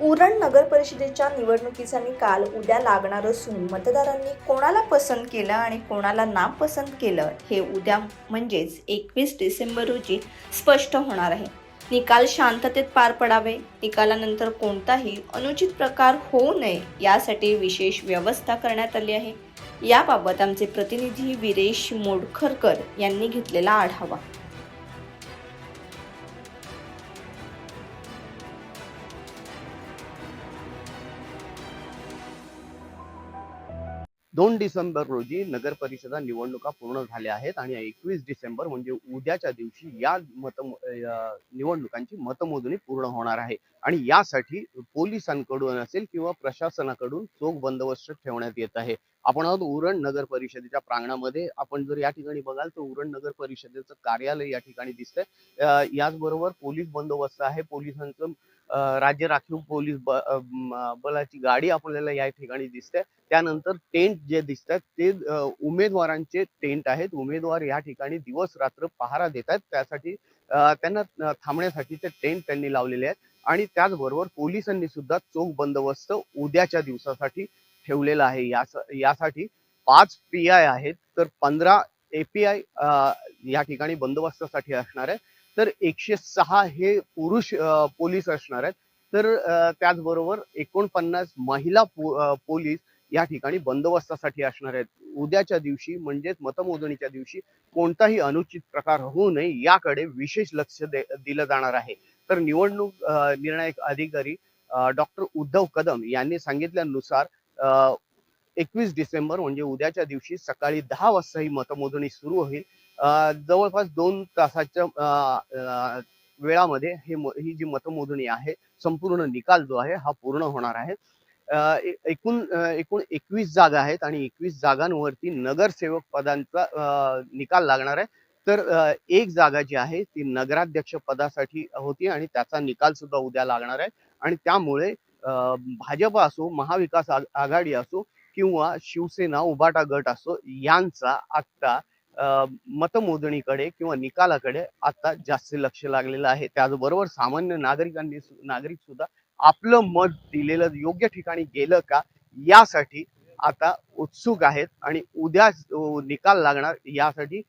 उरण नगर परिषदेच्या निवडणुकीचा निकाल उद्या लागणार असून मतदारांनी कोणाला पसंत केलं आणि कोणाला नापसंत केलं हे उद्या म्हणजेच एकवीस डिसेंबर रोजी स्पष्ट होणार आहे. निकाल शांततेत पार पडावे निकालानंतर कोणताही अनुचित प्रकार होऊ नये यासाठी विशेष व्यवस्था करण्यात आली आहे. याबाबत आमचे प्रतिनिधी विरेश मोडखरकर यांनी घेतलेला आढावा. दोन डिसेंबर रोजी नगर परिषदा निवडणुका पूर्ण झाल्या आहेत आणि एकवीस डिसेंबर म्हणजे उद्याच्या दिवशी या मत निवडणुकांची मतमोजणी पूर्ण होणार आहे. आणि यासाठी पोलिसांकडून असेल किंवा प्रशासनाकडून चोख बंदोबस्त ठेवण्यात येत आहे. आपण आहोत उरण नगर परिषदेच्या प्रांगणामध्ये. आपण जर या ठिकाणी बघाल तर उरण नगर परिषदेचं कार्यालय या ठिकाणी दिसतंय. याचबरोबर पोलीस बंदोबस्त आहे. पोलिसांचं राज्य राखीव पोलीस बलाची गाडी आपल्याला या ठिकाणी दिसते. त्यानंतर टेंट जे दिसतात ते उमेदवारांचे टेंट आहेत. उमेदवार या ठिकाणी दिवस रात्र पहारा देतात त्यासाठी त्यांना थांबण्यासाठी ते टेंट त्यांनी लावलेले आहेत. आणि त्याचबरोबर पोलिसांनी सुद्धा चोख बंदोबस्त उद्याच्या दिवसासाठी ठेवलेला आहे. यासाठी पाच पी आय आहेत. तर पंधरा एपीआय या ठिकाणी बंदोबस्तासाठी असणार आहे. तर एकशे सहा हे पुरुष पोलीस असणार आहेत. तर त्याचबरोबर एकोणपन्नास महिला पोलीस या ठिकाणी बंदोबस्तासाठी असणार आहेत. उद्याच्या दिवशी म्हणजेच मतमोजणीच्या दिवशी कोणताही अनुचित प्रकार होऊ नये याकडे विशेष लक्ष दे- दिलं जाणार आहे. तर निवडणूक निर्णायक अधिकारी डॉक्टर उद्धव कदम यांनी सांगितल्यानुसार एकवीस डिसेंबर म्हणजे उद्याच्या दिवशी सकाळी दहा वाजता ही मतमोजणी सुरू होईल. जवळपास दोन तासाच्या वेळामध्ये हे ही जी मतमोजणी आहे संपूर्ण निकाल जो आहे हा पूर्ण होणार आहे. एकूण एकूण एकवीस जागा आहेत आणि एकवीस जागांवरती नगरसेवक पदांचा निकाल लागणार आहे. तर एक जागा जी आहे ती नगराध्यक्ष पदासाठी होती आणि त्याचा निकाल सुद्धा उद्या लागणार आहे. आणि त्यामुळे भाजप असो महाविकास आघाडी असो किंवा शिवसेना उबाटा गट असो यांचा आत्ता मतमोजणीकडे किंवा निकालाकडे आता जास्त लक्ष लागलेलं आहे. त्याचबरोबर सामान्य नागरिकांनी नागरिक सुद्धा आपलं मत दिलेलं योग्य ठिकाणी गेलं का यासाठी आता उत्सुक आहेत आणि उद्या निकाल लागणार यासाठी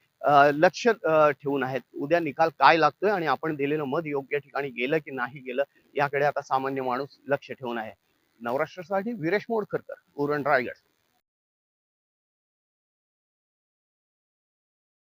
लक्ष ठेवून आहेत. उद्या निकाल काय लागतोय आणि आपण दिलेलं मत योग्य ठिकाणी गेलं की नाही गेलं याकडे आता सामान्य माणूस लक्ष ठेवून आहे. नवराष्ट्रासाठी विरेश मोडकरकर उरण रायगड.